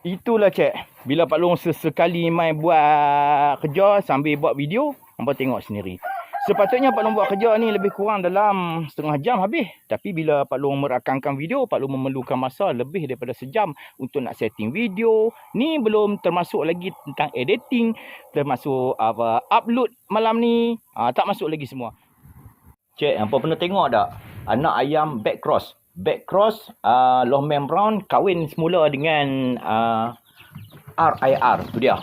Itulah cik. Bila Pak Long sesekali main buat kerja sambil buat video, hampa tengok sendiri. Sepatutnya Pak Long buat kerja ni lebih kurang dalam setengah jam habis. Tapi bila Pak Long merakamkan video, Pak Long memerlukan masa lebih daripada sejam untuk nak setting video. Ni belum termasuk lagi tentang editing, termasuk apa upload malam ni. Ha, tak masuk lagi semua. Cik, hampa pernah tengok tak? Anak ayam back cross. Back cross, uh, Lohman Brown kahwin semula dengan uh, RIR. Tu dia.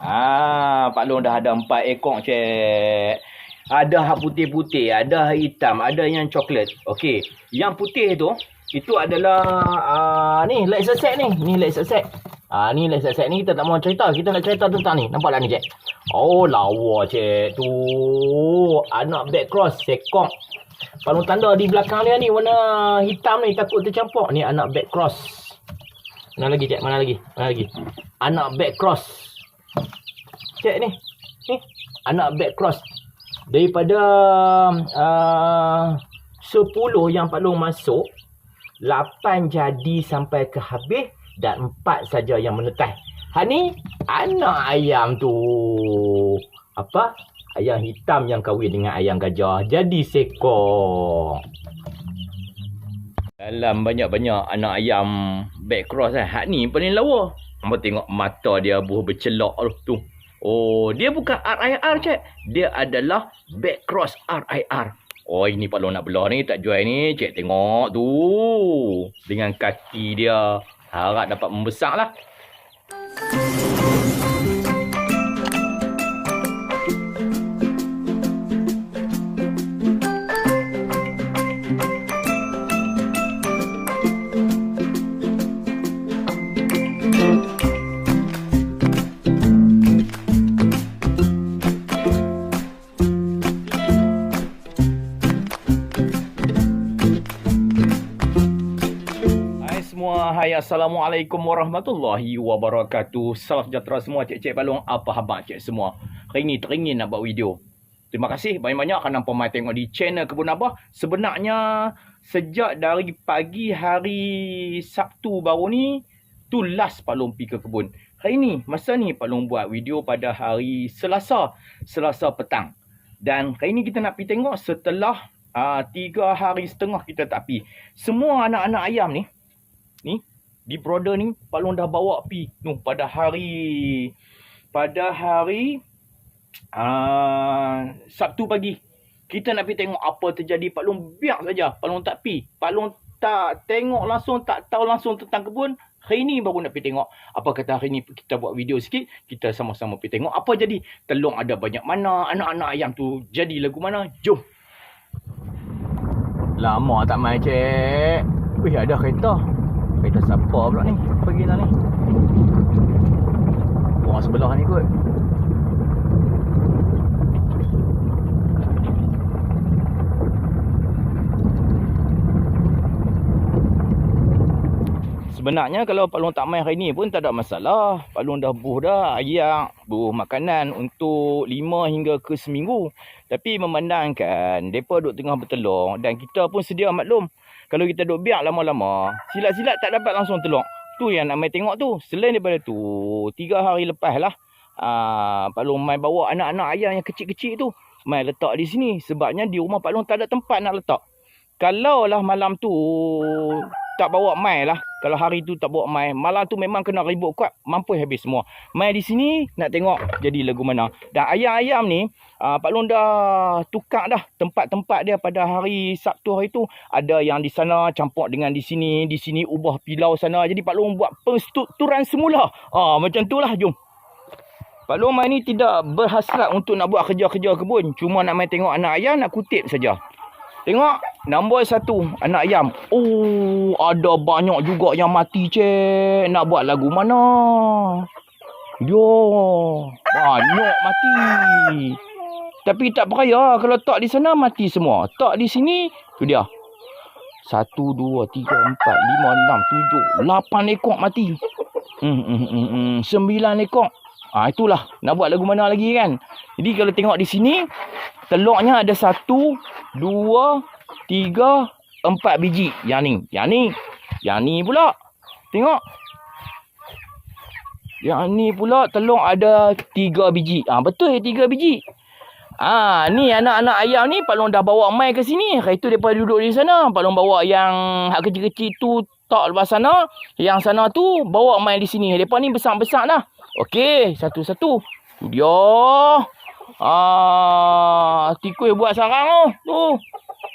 Ah, Pak Long dah ada empat ekor, cik. Ada hak putih-putih, ada hitam, ada yang coklat. Okey, yang putih tu itu adalah uh, ni Lex Set ni. Ni Lex Set. Ah ni Lex Set ni kita tak mau cerita, kita nak cerita tentang ni. Nampak tak ni, cik? Oh, lawa cik. Tu anak back cross sekok. Kalau tanda di belakang dia ni warna hitam ni takut tercampur. Ni anak back cross. Mana lagi cik? Mana lagi? Mana lagi? Anak back cross. Cik ni. Ni anak back cross daripada uh, 10 yang Pak Long masuk 8 jadi sampai ke habis dan 4 saja yang menetas. Ha ni anak ayam tu apa? Ayam hitam yang kahwin dengan ayam gajah. Jadi sekor. Dalam banyak-banyak anak ayam back cross eh. Hak ni paling lawa. Hamba tengok mata dia buah bercelak tu. Oh, dia bukan RIR cik. Dia adalah back cross RIR. Oh, ini Pak Long nak belah ni. Tak jual ni. Cik tengok tu. Dengan kaki dia. Harap dapat membesar lah. Assalamualaikum warahmatullahi wabarakatuh. Salam sejahtera semua cik-cik balong. Apa khabar cik semua? Hari ni teringin nak buat video. Terima kasih banyak-banyak kerana pemain tengok di channel Kebun Abah. Sebenarnya sejak dari pagi hari Sabtu baru ni, tu last Pak Long pergi ke kebun. Hari ni, masa ni Pak Long buat video pada hari Selasa. Selasa petang. Dan hari ni kita nak pergi tengok setelah uh, tiga hari setengah kita tak pergi. Semua anak-anak ayam ni, ni di brother ni Pak Long dah bawa pi. Tu pada hari pada hari uh, Sabtu pagi kita nak pergi tengok apa terjadi. Pak Long biar saja. Pak Long tak pi. Pak Long tak tengok langsung tak tahu langsung tentang kebun. Hari ni baru nak pergi tengok. Apa kata hari ni kita buat video sikit kita sama-sama pergi tengok. Apa jadi? Telung ada banyak mana anak-anak ayam tu jadi lagu mana? Jom. Lama tak main cik. Wih ada kereta Kereta siapa pula ni Pergi dah ni Orang sebelah ni kot Sebenarnya kalau Pak Long tak main hari ni pun tak ada masalah. Pak Long dah buh dah ayak, buh makanan untuk lima hingga ke seminggu. Tapi memandangkan mereka duduk tengah bertelur dan kita pun sedia maklum. Kalau kita duduk biar lama-lama, silat-silat tak dapat langsung telur. Tu yang nak main tengok tu. Selain daripada tu, tiga hari lepas lah. Aa, Pak Long main bawa anak-anak ayam yang kecil-kecil tu. Main letak di sini. Sebabnya di rumah Pak Long tak ada tempat nak letak. Kalau lah malam tu tak bawa mai lah. Kalau hari tu tak bawa mai, malam tu memang kena ribut kuat. Mampu habis semua. Mai di sini nak tengok jadi lagu mana. Dan ayam-ayam ni, uh, Pak Long dah tukar dah tempat-tempat dia pada hari Sabtu hari tu. Ada yang di sana campur dengan di sini. Di sini ubah pilau sana. Jadi Pak Long buat penstrukturan semula. Ah Macam tu lah, jom. Pak Long main ni tidak berhasrat untuk nak buat kerja-kerja kebun. Cuma nak main tengok anak ayam, nak kutip saja. Tengok, nombor satu, anak ayam. Oh, ada banyak juga yang mati, cik. Nak buat lagu mana? Yo, banyak mati. Tapi tak percaya kalau tak di sana mati semua. Tak di sini, tu dia. Satu, dua, tiga, empat, lima, enam, tujuh, lapan ekor mati. Hmm, hmm, hmm, hmm. Sembilan ekor. Ah itulah nak buat lagu mana lagi kan. Jadi kalau tengok di sini telurnya ada satu, dua, tiga, empat biji. Yang ni, yang ni, yang ni pula. Tengok. Yang ni pula telur ada tiga biji. Ah ha, betul ya biji. Ah ha, ni anak-anak ayam ni Pak Long dah bawa mai ke sini. Hari tu depa duduk di sana. Pak Long bawa yang hak kecil-kecil tu tak lepas sana. Yang sana tu bawa mai di sini. Depa ni besar-besar dah. Okey, satu-satu. Tu dia. Ah, tikui buat sarang tu. Tu.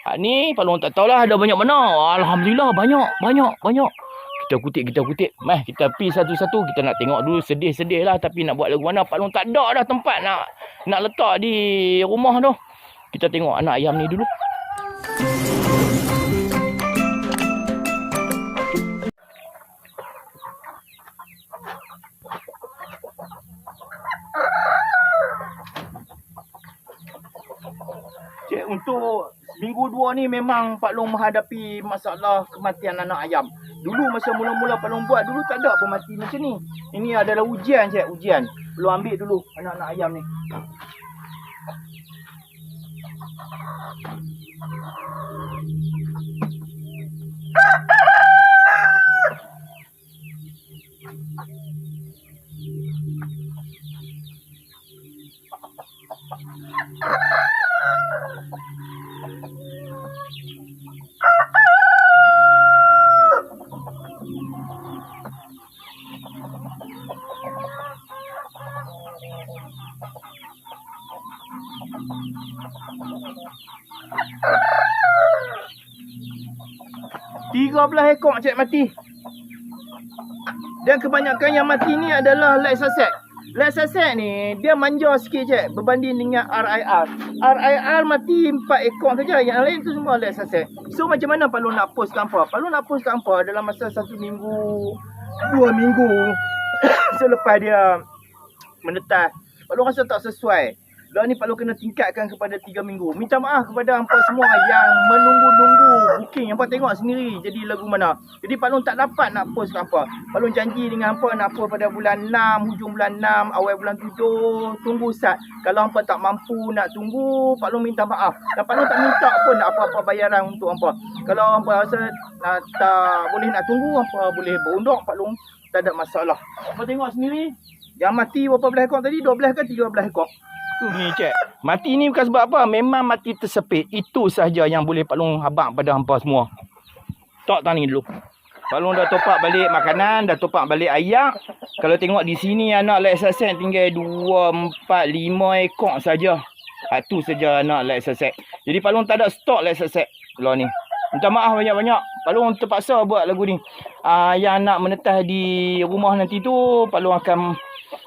Ha, ni Pak Long tak tahulah ada banyak mana. Alhamdulillah banyak, banyak, banyak kita kutip kita kutip meh kita pi satu-satu kita nak tengok dulu sedih-sedih lah tapi nak buat lagu mana Pak Long tak ada dah tempat nak nak letak di rumah tu kita tengok anak ayam ni dulu Cik, untuk minggu dua ni memang Pak Long menghadapi masalah kematian anak ayam. Dulu masa mula-mula Pak Long buat, dulu tak ada pun mati macam ni. Ini adalah ujian cik, ujian. Perlu ambil dulu anak-anak ayam ni. Ha ha! 12 ekor cek mati. Dan kebanyakan yang mati ni adalah light sunset. Light sunset ni dia manja sikit cek berbanding dengan RIR. RIR mati 4 ekor saja yang lain tu semua light sunset. So macam mana Palu nak post kampa? Palu nak post kampa dalam masa 1 minggu, 2 minggu selepas dia menetas. Palu rasa tak sesuai. Lah ni perlu kena tingkatkan kepada 3 minggu. Minta maaf kepada hampa semua yang menunggu-nunggu booking. Hampa tengok sendiri jadi lagu mana. Jadi Pak Long tak dapat nak post hampa. Pak Long janji dengan hampa nak post pada bulan 6, hujung bulan 6, awal bulan 7. Tunggu sat. Kalau hampa tak mampu nak tunggu, Pak Long minta maaf. Dan Pak Long tak minta pun apa-apa bayaran untuk hampa. Kalau hampa rasa nak, tak boleh nak tunggu, hampa boleh berundok Pak Long. Tak ada masalah. Hampa tengok sendiri. Yang mati berapa belah ekor tadi? 12 ke 13 ekor? Tu ni cek. Mati ni bukan sebab apa. Memang mati tersepit. Itu sahaja yang boleh Pak Long habak pada hampa semua. Tok tani dulu. Pak Long dah topak balik makanan. Dah topak balik ayak. Kalau tengok di sini anak Lex Sasen tinggal 2, 4, 5 ekor saja. Itu saja anak Lex Sasen. Jadi Pak Long tak ada stok Lex Sasen. Kalau ni. Minta maaf banyak-banyak. Pak Long terpaksa buat lagu ni. Uh, yang nak menetas di rumah nanti tu. Pak Long akan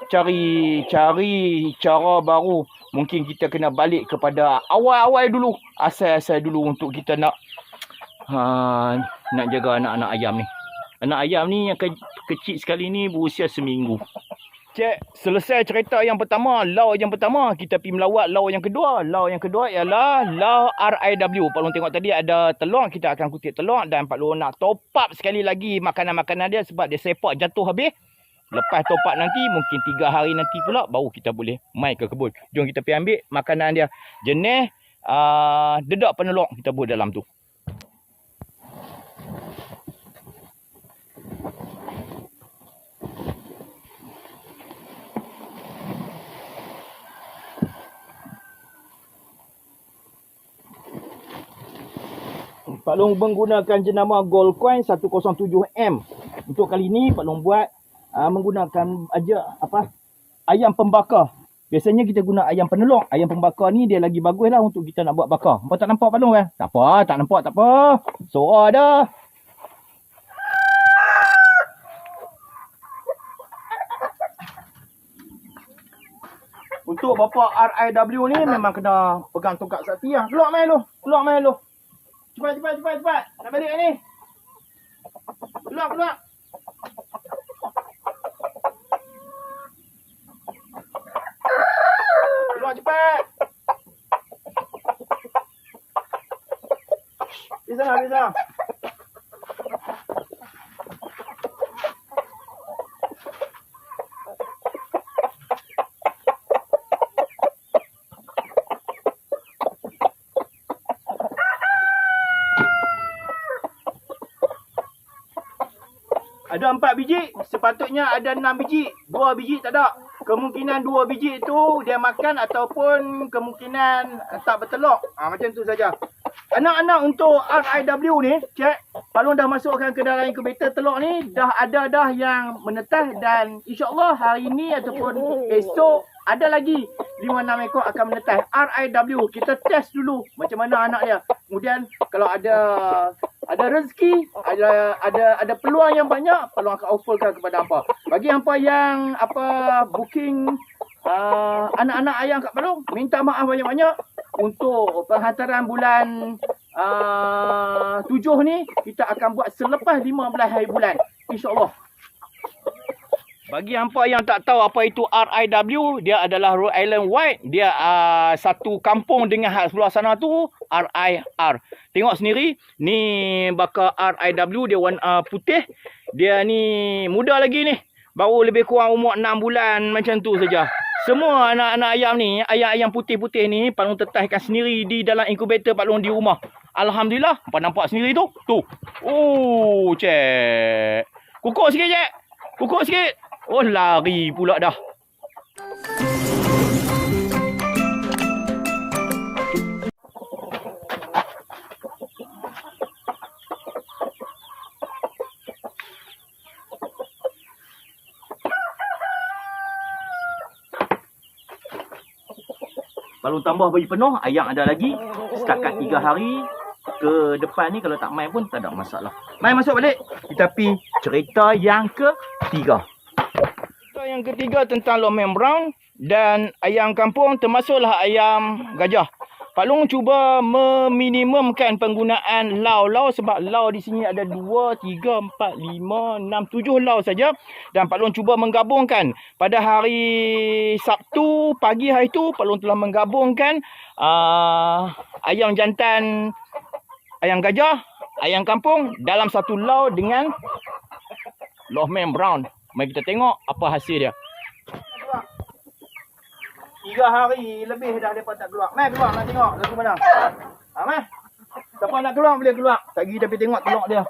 cari cari cara baru. Mungkin kita kena balik kepada awal-awal dulu. Asal-asal dulu untuk kita nak ha, nak jaga anak-anak ayam ni. Anak ayam ni yang ke kecil sekali ni berusia seminggu. Cek selesai cerita yang pertama lau yang pertama kita pergi melawat lau yang kedua. Lau yang kedua ialah lau RIW Pak Long tengok tadi ada telur kita akan kutip telur dan Pak Long nak top up sekali lagi makanan-makanan dia sebab dia sepak jatuh habis Lepas topak nanti mungkin tiga hari nanti pula baru kita boleh mai ke kebun. Jom kita pergi ambil makanan dia. Jenis uh, dedak penelok kita buat dalam tu. Pak Long menggunakan jenama Gold Coin 107M. Untuk kali ini Pak Long buat uh, menggunakan aja apa ayam pembakar. Biasanya kita guna ayam penelok. Ayam pembakar ni dia lagi bagus lah untuk kita nak buat bakar. Nampak tak nampak palung kan? Tak apa, tak nampak, tak apa. Suara dah. Untuk bapa RIW ni memang kena pegang tongkat sakti lah. Keluar main lu. Keluar main lu. Cepat, cepat, cepat, cepat. Nak balik ni. Keluar, keluar. Keluar cepat. Di sana, di sana. ada empat biji, sepatutnya ada enam biji. Dua biji tak ada. Kemungkinan dua biji tu dia makan ataupun kemungkinan tak bertelur. Ha, macam tu saja. Anak-anak untuk RIW ni, cek, kalau dah masukkan ke dalam inkubator telur ni, dah ada dah yang menetas dan insyaAllah hari ni ataupun esok ada lagi 5-6 ekor akan menetas. RIW, kita test dulu macam mana anak dia. Kemudian kalau ada ada rezeki, ada ada ada peluang yang banyak, peluang akan offerkan kepada apa. Bagi hampa yang apa booking uh, anak-anak ayam kat Palung, minta maaf banyak-banyak untuk penghantaran bulan uh, 7 ni kita akan buat selepas 15 hari bulan. InsyaAllah. Bagi hampa yang tak tahu apa itu RIW, dia adalah Rhode Island White. Dia uh, satu kampung dengan hal sebelah sana tu RIR. Tengok sendiri, ni bakal RIW dia warna uh, putih. Dia ni muda lagi ni. Baru lebih kurang umur 6 bulan macam tu saja. Semua anak-anak ayam ni, ayam-ayam putih-putih ni Pak Long tetahkan sendiri di dalam inkubator Pak Long di rumah. Alhamdulillah, Pak nampak sendiri tu. Tu. Oh, cek. Kukuk sikit, cek. Kukuk sikit. Oh lari pula dah. Kalau tambah baju penuh, ayam ada lagi. Setakat 3 hari ke depan ni kalau tak main pun tak ada masalah. Main masuk balik. Pergi cerita yang ketiga yang ketiga tentang lomeng brown dan ayam kampung termasuklah ayam gajah. Pak Long cuba meminimumkan penggunaan lau-lau sebab lau di sini ada 2, 3, 4, 5, 6, 7 lau saja. Dan Pak Long cuba menggabungkan pada hari Sabtu pagi hari itu Pak Long telah menggabungkan uh, ayam jantan ayam gajah, ayam kampung dalam satu lau dengan Lohman Brown. Mari kita tengok apa hasil dia. Tiga hari lebih dah mereka tak keluar. Mari keluar nak tengok lagu mana. Ha, mari. Siapa nak keluar boleh keluar. Tak pergi tapi tengok telur dia.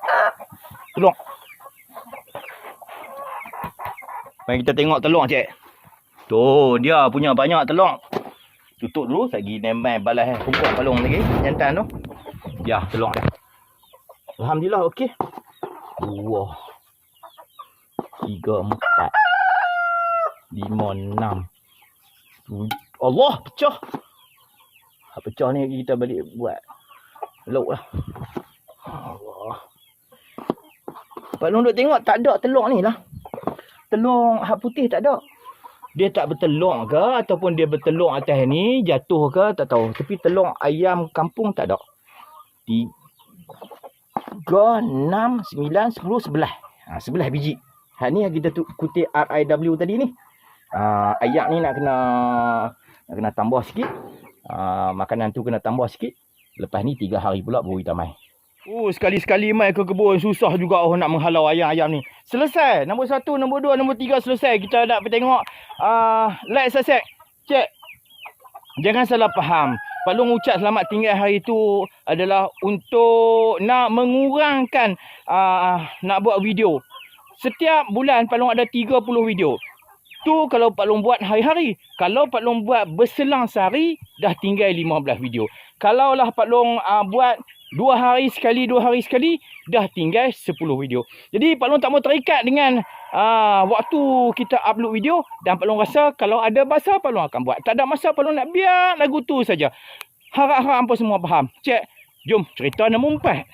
Telur. Mari kita tengok telur cik. Tu dia punya banyak telur. Tutup dulu. Saya pergi nemai balas eh. Kumpul palung lagi. Jantan tu. Ya telur dia. Alhamdulillah okey. Wah tiga, empat, lima, enam. Allah pecah. Ha, pecah ni kita balik buat. Lauk lah. Allah. Pak Long duk tengok tak ada telur ni lah. Telur hak putih tak ada. Dia tak bertelur ke ataupun dia bertelur atas ni jatuh ke tak tahu. Tapi telur ayam kampung tak ada. Tiga, enam, sembilan, sepuluh, sebelah. Ha, sebelah biji. Ha ni kita kutip RIW tadi ni. Uh, ayat ni nak kena nak kena tambah sikit. Uh, makanan tu kena tambah sikit. Lepas ni tiga hari pula baru kita mai. Oh, sekali-sekali mai ke kebun susah juga orang nak menghalau ayam-ayam ni. Selesai. Nombor satu, nombor dua, nombor tiga selesai. Kita nak pergi tengok. Uh, like, subscribe. Cek. Jangan salah faham. Palung ucap selamat tinggal hari tu adalah untuk nak mengurangkan uh, nak buat video. Setiap bulan Pak Long ada 30 video. Tu kalau Pak Long buat hari-hari. Kalau Pak Long buat berselang sehari, dah tinggal 15 video. Kalau lah Pak Long uh, buat dua hari sekali, dua hari sekali, dah tinggal 10 video. Jadi Pak Long tak mau terikat dengan uh, waktu kita upload video. Dan Pak Long rasa kalau ada masa, Pak Long akan buat. Tak ada masa, Pak Long nak biar lagu tu saja. Harap-harap apa semua faham. Cek, jom cerita nombor empat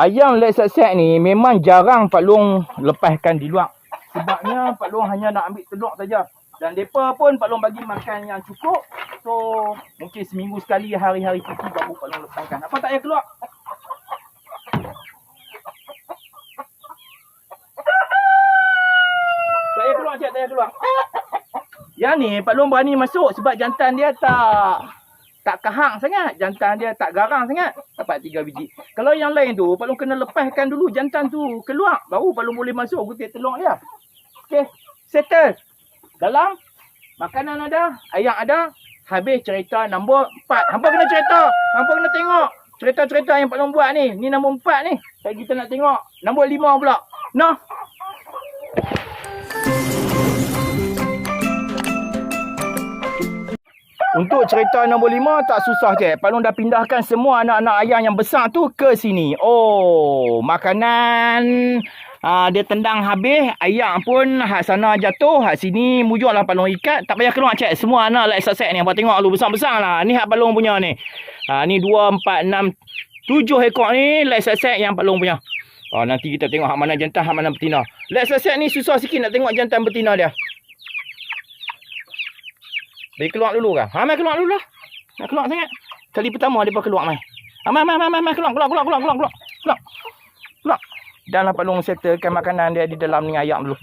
ayam Lexus set ni memang jarang Pak Long lepaskan di luar. Sebabnya Pak Long hanya nak ambil telur saja. Dan mereka pun Pak Long bagi makan yang cukup. So mungkin seminggu sekali hari-hari cuti baru Pak Long lepaskan. Apa tak payah keluar? Tak payah keluar cik, tak payah keluar. Yang ni Pak Long berani masuk sebab jantan dia tak tak kahang sangat. Jantan dia tak garang sangat. Dapat tiga biji. Kalau yang lain tu, Pak Long kena lepaskan dulu jantan tu keluar. Baru Pak Long boleh masuk kutip telur dia. Okey. Settle. Dalam. Makanan ada. Ayam ada. Habis cerita nombor empat. Hampa kena cerita. Hampa kena tengok. Cerita-cerita yang Pak Long buat ni. Ni nombor empat ni. Kita nak tengok. Nombor lima pula. Noh. Untuk cerita nombor lima tak susah je. Palung dah pindahkan semua anak-anak ayam yang besar tu ke sini. Oh, makanan uh, dia tendang habis. Ayam pun hak sana jatuh. Hak sini mujur lah palung ikat. Tak payah keluar cek. Semua anak lah exercise ni. Abang tengok lu besar-besar lah. Ni hak palung punya ni. Uh, ni dua, empat, enam, tujuh ekor ni lah exercise yang palung punya. Oh, nanti kita tengok hak mana jantan, hak mana betina. Let's set ni susah sikit nak tengok jantan betina dia. Bagi keluar dulu kan? Ha, mai keluar dulu lah. Nak keluar sangat. Kali pertama dia keluar mai. Ha, mai, mai, mai, mai, keluar, keluar, keluar, keluar, keluar, keluar. Keluar. Dan lah palung settlekan makanan dia di dalam ni ayam dulu.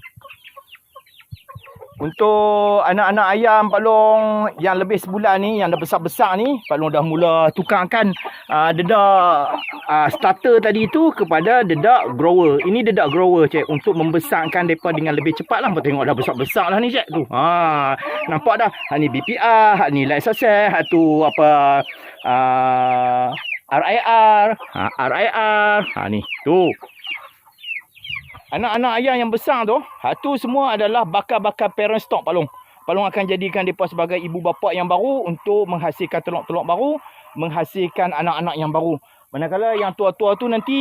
Untuk anak-anak ayam palung yang lebih sebulan ni, yang dah besar-besar ni, palung dah mula tukarkan uh, dedak uh, starter tadi tu kepada dedak grower. Ini dedak grower cik untuk membesarkan depa dengan lebih cepat lah. Tengok dah besar-besar lah ni cik tu. Ha, nampak dah. Ha ni BPR, ha ni light success, ha tu apa uh, RIR, ha, RIR, ha ni tu. Anak-anak ayam yang besar tu, hatu semua adalah bakal-bakal parent stock Palung. Palung akan jadikan mereka sebagai ibu bapa yang baru untuk menghasilkan telur-telur baru, menghasilkan anak-anak yang baru. Manakala yang tua-tua tu nanti,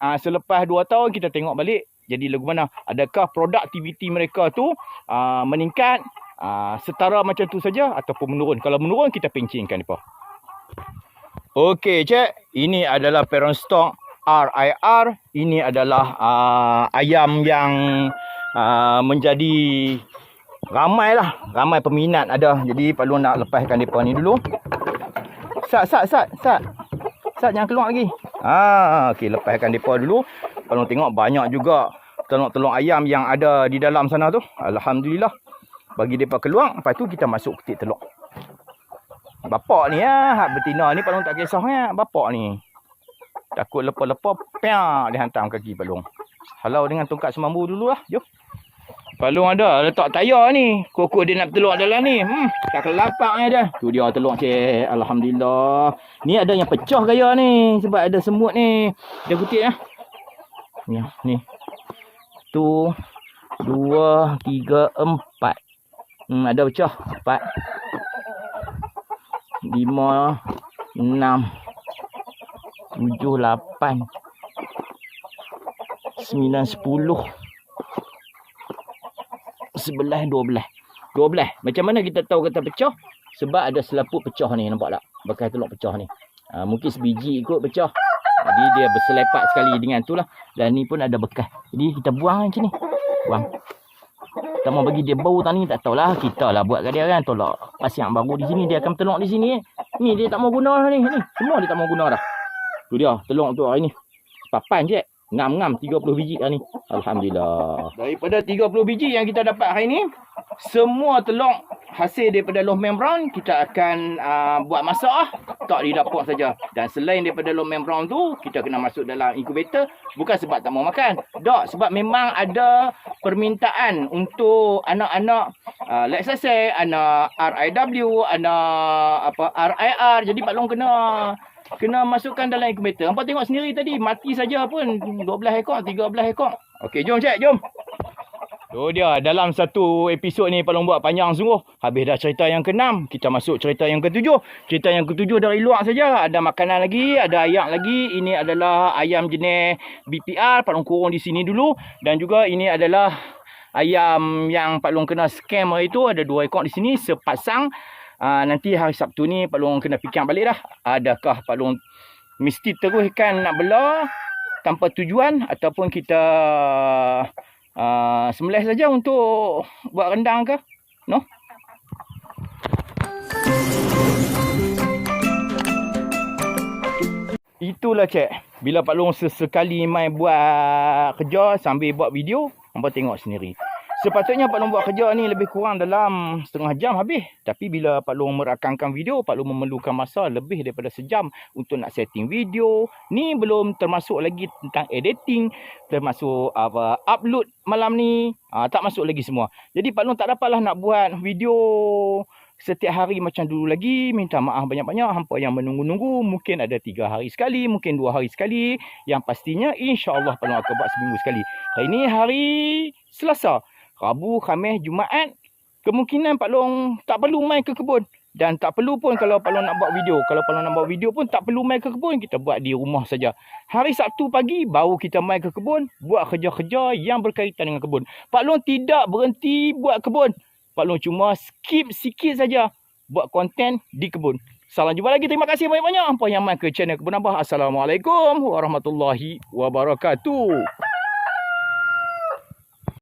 aa, selepas 2 tahun kita tengok balik. Jadi lagu mana? Adakah produktiviti mereka tu aa, meningkat, aa, setara macam tu saja ataupun menurun. Kalau menurun, kita pencingkan mereka. Okey, cek. Ini adalah parent stock RIR ini adalah uh, ayam yang uh, menjadi ramai lah ramai peminat ada. Jadi perlu nak lepaskan depa ni dulu. Sat sat sat sat. Sat jangan keluar lagi. Ah okey lepaskan depa dulu. Kalau tengok banyak juga telur-telur ayam yang ada di dalam sana tu. Alhamdulillah. Bagi depa keluar lepas tu kita masuk ketik telur. Bapak ni ah hak betina ni paling tak kisahnya bapak ni Takut lepas-lepas, piak dia hantam kaki palung. Halau dengan tongkat semambu dulu lah. Jom. Palung ada, letak tayar ni. Koko dia nak telur dalam ni. Hmm, tak kelapaknya dah. Tu dia telur cik. Alhamdulillah. Ni ada yang pecah gaya ni. Sebab ada semut ni. Dia kutip ya. Ni, ni. Tu, dua, tiga, empat. Hmm, ada pecah. Empat. Lima, enam tujuh, lapan, sembilan, sepuluh, sebelah, dua belah. Dua belah. Macam mana kita tahu kata pecah? Sebab ada selaput pecah ni. Nampak tak? Bekas telur pecah ni. Ha, mungkin sebiji ikut pecah. Jadi dia berselepak sekali dengan tu lah. Dan ni pun ada bekas. Jadi kita buang macam ni. Buang. Kita mau bagi dia bau tadi tak tahulah. Kita lah buat kat dia kan. Tolak pasang baru di sini. Dia akan telur di sini. Ni dia tak mau guna ni. ni. Semua dia tak mau guna dah. Tu dia, telur tu hari ni. Papan je. Ngam-ngam 30 biji hari ni. Alhamdulillah. Daripada 30 biji yang kita dapat hari ni, semua telur hasil daripada low membran kita akan uh, buat masak. Tak di dapur saja. Dan selain daripada low membran tu, kita kena masuk dalam incubator bukan sebab tak mau makan. Tak, sebab memang ada permintaan untuk anak-anak uh, let's say anak RIW, anak apa RIR. Jadi Pak Long kena kena masukkan dalam incubator. Hampa tengok sendiri tadi mati saja pun 12 ekor, 13 ekor. Okey, jom cek, jom. Tu dia dalam satu episod ni Palung buat panjang sungguh. Habis dah cerita yang keenam, kita masuk cerita yang ketujuh. Cerita yang ketujuh dari luar saja. Ada makanan lagi, ada ayam lagi. Ini adalah ayam jenis BPR, Palung kurung di sini dulu dan juga ini adalah ayam yang Palung kena scam hari tu ada dua ekor di sini sepasang. Uh, nanti hari Sabtu ni Pak Long kena fikir balik dah. Adakah Pak Long mesti teruskan nak bela tanpa tujuan ataupun kita uh, sembelih saja untuk buat rendang ke? No? Itulah cek. Bila Pak Long sesekali main buat kerja sambil buat video, hampa tengok sendiri. Sepatutnya Pak Long buat kerja ni lebih kurang dalam setengah jam habis. Tapi bila Pak Long merakamkan video, Pak Long memerlukan masa lebih daripada sejam untuk nak setting video. Ni belum termasuk lagi tentang editing, termasuk apa upload malam ni. Ha, tak masuk lagi semua. Jadi Pak Long tak dapatlah nak buat video setiap hari macam dulu lagi. Minta maaf banyak-banyak. Hampa yang menunggu-nunggu. Mungkin ada tiga hari sekali. Mungkin dua hari sekali. Yang pastinya insyaAllah Pak Long akan buat seminggu sekali. Hari ni hari Selasa. Rabu, Khamis, Jumaat. Kemungkinan Pak Long tak perlu main ke kebun. Dan tak perlu pun kalau Pak Long nak buat video. Kalau Pak Long nak buat video pun tak perlu main ke kebun. Kita buat di rumah saja. Hari Sabtu pagi baru kita main ke kebun. Buat kerja-kerja yang berkaitan dengan kebun. Pak Long tidak berhenti buat kebun. Pak Long cuma skip sikit saja buat konten di kebun. Salam jumpa lagi. Terima kasih banyak-banyak. Apa yang main ke channel Kebun Abah. Assalamualaikum warahmatullahi wabarakatuh.